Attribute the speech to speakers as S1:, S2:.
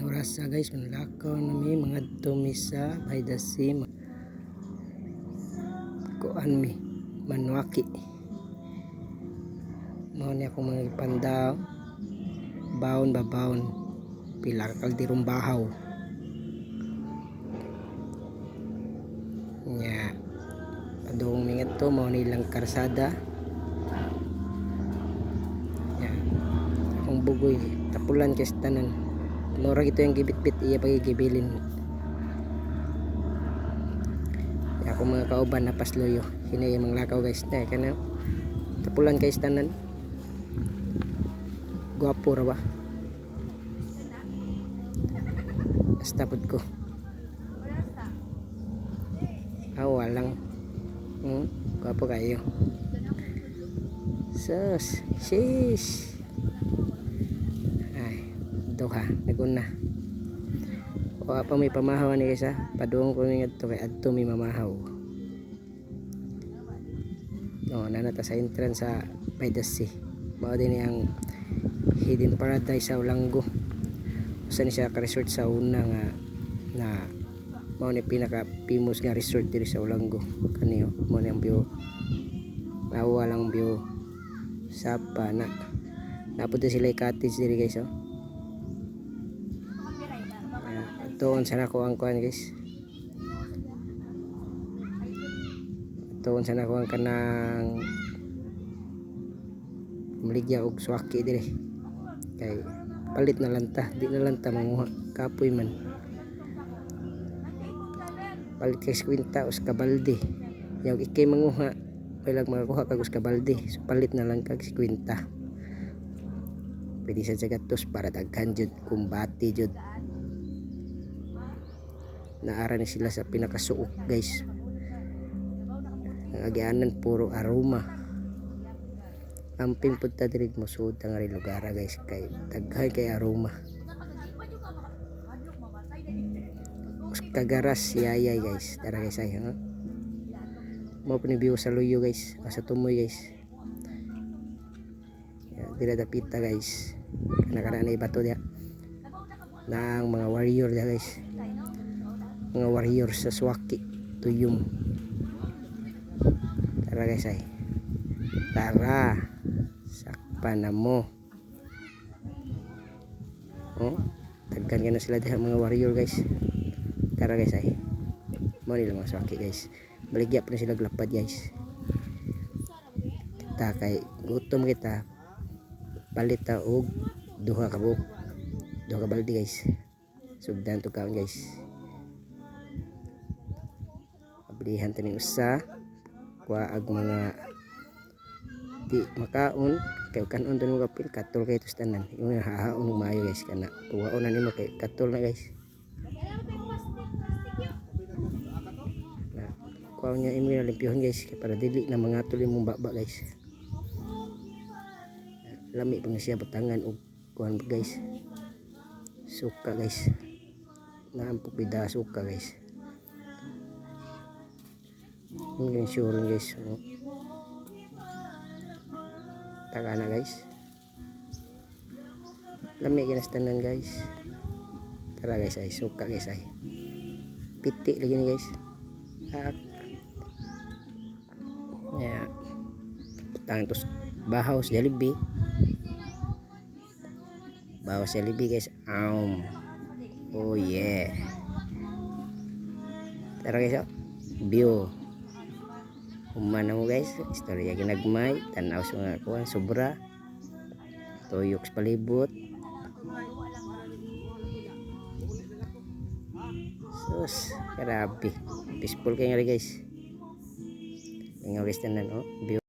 S1: May oras sa guys, manlakaw na mi mga tumisa by the sea. Kuan mi, manwaki. Mao ni ako mga ipandaw. Baon ba baon. Pila ka kaldirong bahaw. Nya. Padung mingat to, mao nilang karsada. Nya. Akong bugoy, tapulan kay tanan. Mura ito yung gibit-bit iya pagigibilin. Ya ako mga kauban na pasloyo. Hinay mga lakaw guys. Na kana tapulan kay tanan. Guwapo ra ba? Basta pud ko. Awa lang. Hmm, guwapo kayo. Sus, sheesh. Ay, duha, naguna. O pa may pamahaw ni kaysa, padung ko ni adto kay adto may mamahaw. No, nanata sa entrance sa by the sea. Mao din ang hidden paradise sa Ulango. Usa ni siya ka resort sa una nga na mao ni pinaka famous nga resort diri sa Ulango. Kaniyo, mao ni ang view. Lawa lang view. Sapa na. Napunta sila cottage diri guys oh. Tuon sana ko ang kuan guys. Tuon sana ko ang kanang maligya og swaki dire. Kay palit na lanta, di na lanta manguha kapoy man. Palit kay kwinta os kabalde. Yung ikay manguha, kailang makakuha kag os kabalde. So palit na lang kag si kwinta. Pwede sa jagatos para daghan jud kumbati jud naara ni sila sa pinakasuok guys. Ang agianan puro aroma. Amping punta diri mo suod nga ri lugar guys kay daghay kay aroma. Kagaras yayay guys. Tara guys ay ha? Mo ni view sa luyo guys. Sa tumoy guys. Dira dapita guys. Kanakana na ibato dia ng mga warrior dia guys mga warrior sa Swaki Tuyum tara guys ay. Tara sakpa na mo. Oh tagkan ka na sila dahil mga warrior guys. Tara guys ay. Mo nila mga Swaki guys. Baligya pa na sila glapad guys. Kita kay gutom kita palit ta og duha ka buok duha ka guys. Sugdan to kaon guys Ablihan taning usa. Kuha ag mga di makaon. Kay kanon tanig kapil katol kay tus tanan. Yung hahaon ng maayo guys kana. Tuwaon na nimo kay katol na guys. Kuha niya imo na limpyuhan guys kay para dili na mga tuloy mong baba guys. Lami pa nga siya batangan og kuhan guys. Suka guys. Naampok bida suka guys yung sure guys no? taga na guys. Lami kinastanan guys. Tara guys ay suka guys ay. Piti lagi ni guys. Ah ya tangan tos bahaw sa Jollibee. Bahaw sa Jollibee guys. Um oh yeah. Tara guys oh. View Humana mo guys, istorya ginagmay, tanaw sa mga kuha, sobra, tuyok sa palibot. Sus, grabe. Peaceful kayo nga guys. Nga guys tanan, oh, view.